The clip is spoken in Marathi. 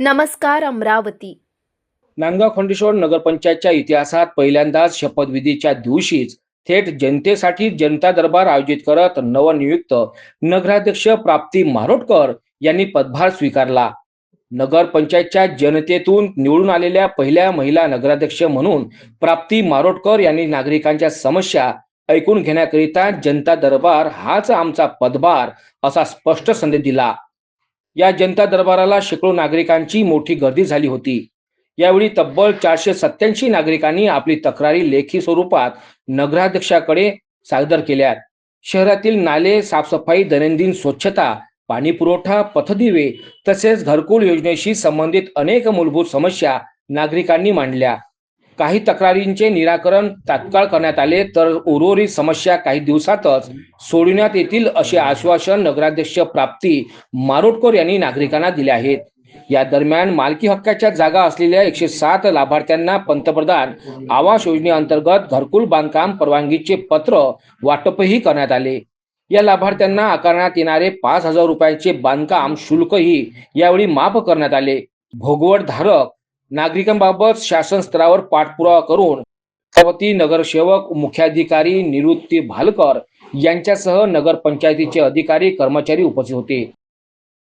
नमस्कार अमरावती. नांदगाव खंडेश्वर नगरपंचायतच्या इतिहासात पहिल्यांदाच शपथविधीच्या दिवशीच थेट जनतेसाठी जनता दरबार आयोजित करत नवनियुक्त नगराध्यक्ष प्राप्ती मारोटकर यांनी पदभार स्वीकारला. नगरपंचायतच्या जनतेतून निवडून आलेल्या पहिल्या महिला नगराध्यक्ष म्हणून प्राप्ती मारोटकर यांनी नागरिकांच्या समस्या ऐकून घेण्याकरिता जनता दरबार हाच आमचा पदभार असा स्पष्ट संदेश दिला. या जनता दरबाराला शेकडो नागरिकांची मोठी गर्दी झाली होती. यावेळी तब्बल चारशे सत्याऐंशी नागरिकांनी आपली तक्रारी लेखी स्वरूपात नगराध्यक्षाकडे सादर केल्या. शहरातील नाले साफसफाई दैनंदिन स्वच्छता पाणी पुरवठा पथदिवे तसेच घरकुल योजनेशी संबंधित अनेक मूलभूत समस्या नागरिकांनी मांडल्या. काही तक्रारींचे निराकरण तात्काळ करण्यात आले तर उर्वरित समस्या काही दिवसातच सोडविण्यात येतील असे आश्वासन नगराध्यक्ष प्राप्ती मारोटकर यांनी नागरिकांना दिले आहेत. या दरम्यान मालकी हक्काच्या जागा असलेल्या एकशे सात लाभार्थ्यांना पंतप्रधान आवास योजनेअंतर्गत घरकुल बांधकाम परवानगीचे पत्र वाटपही करण्यात आले. या लाभार्थ्यांना आकारण्यात येणारे पाच हजार रुपयांचे बांधकाम शुल्कही यावेळी माफ करण्यात आले. भोगवट धारक नागरिकांबाबत शासन स्तरावर पाठपुरावा करून सभापती नगरसेवक मुख्याधिकारी निवृत्ती भालकर यांच्यासह नगरपंचायतीचे अधिकारी कर्मचारी उपस्थित होते.